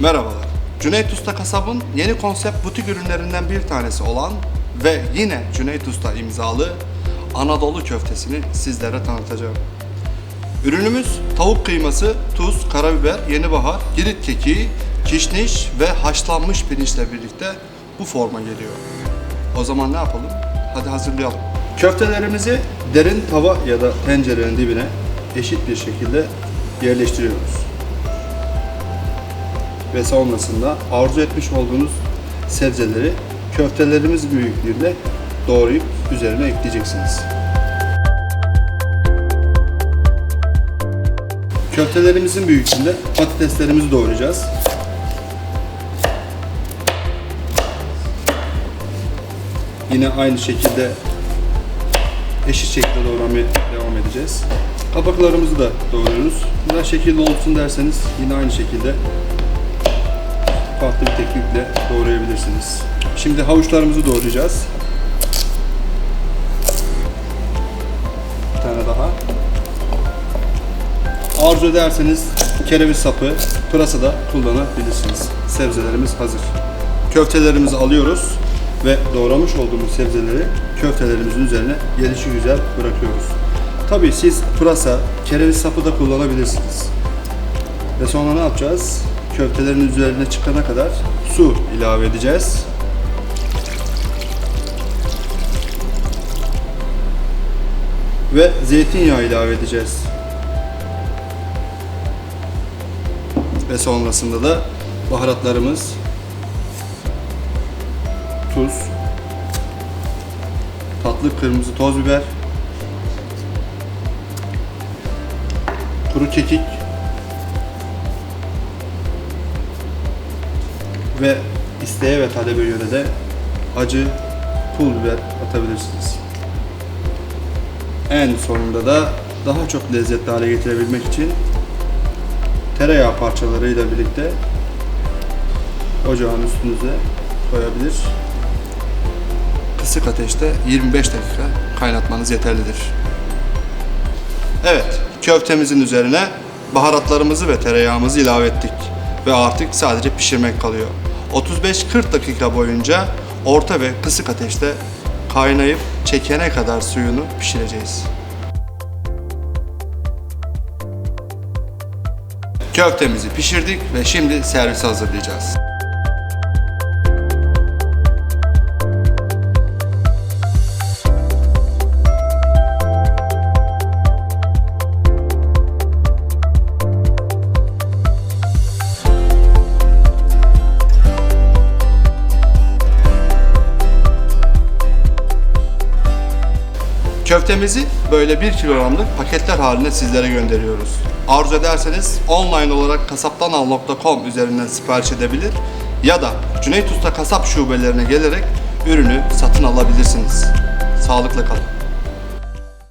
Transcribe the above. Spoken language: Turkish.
Merhabalar. Cüneyt Usta Kasab'ın yeni konsept butik ürünlerinden bir tanesi olan ve yine Cüneyt Usta imzalı Anadolu köftesini sizlere tanıtacağım. Ürünümüz tavuk kıyması, tuz, karabiber, yeni bahar, girit kekiği, kişniş ve haşlanmış pirinçle birlikte bu forma geliyor. O zaman ne yapalım? Hadi hazırlayalım. Köftelerimizi derin tava ya da tencerenin dibine eşit bir şekilde yerleştiriyoruz. Ve sonrasında arzu etmiş olduğunuz sebzeleri köftelerimiz büyüklüğünde doğrayıp üzerine ekleyeceksiniz. Köftelerimizin büyüklüğünde patateslerimizi doğrayacağız. Yine aynı şekilde eşit şekilde doğramaya devam edeceğiz. Kabaklarımızı da doğruyoruz. Biraz şekilli olsun derseniz yine aynı şekilde farklı bir teknikle doğrayabilirsiniz. Şimdi havuçlarımızı doğrayacağız. Bir tane daha. Arzu ederseniz kereviz sapı, pırasa da kullanabilirsiniz. Sebzelerimiz hazır. Köftelerimizi alıyoruz ve doğramış olduğumuz sebzeleri köftelerimizin üzerine gelişi güzel bırakıyoruz. Tabii siz pırasa, kereviz sapı da kullanabilirsiniz. Ve sonra ne yapacağız? Köftelerin üzerine çıkana kadar su ilave edeceğiz. Ve zeytinyağı ilave edeceğiz. Ve sonrasında da baharatlarımız tuz, tatlı kırmızı toz biber, kuru kekik ve isteğe ve talebe göre de acı pul biber atabilirsiniz. En sonunda da daha çok lezzetli hale getirebilmek için tereyağı parçalarıyla birlikte ocağın üstünüze koyabilir. Kısık ateşte 25 dakika kaynatmanız yeterlidir. Evet, köftemizin üzerine baharatlarımızı ve tereyağımızı ilave ettik ve artık sadece pişirmek kalıyor. 35-40 dakika boyunca orta ve kısık ateşte kaynayıp çekene kadar suyunu pişireceğiz. Köftemizi pişirdik ve şimdi servise hazırlayacağız. Köftemizi böyle 1 kilogramlık paketler halinde sizlere gönderiyoruz. Arzu ederseniz online olarak kasaptanal.com üzerinden sipariş edebilir ya da Cüneyt Usta kasap şubelerine gelerek ürünü satın alabilirsiniz. Sağlıkla kalın.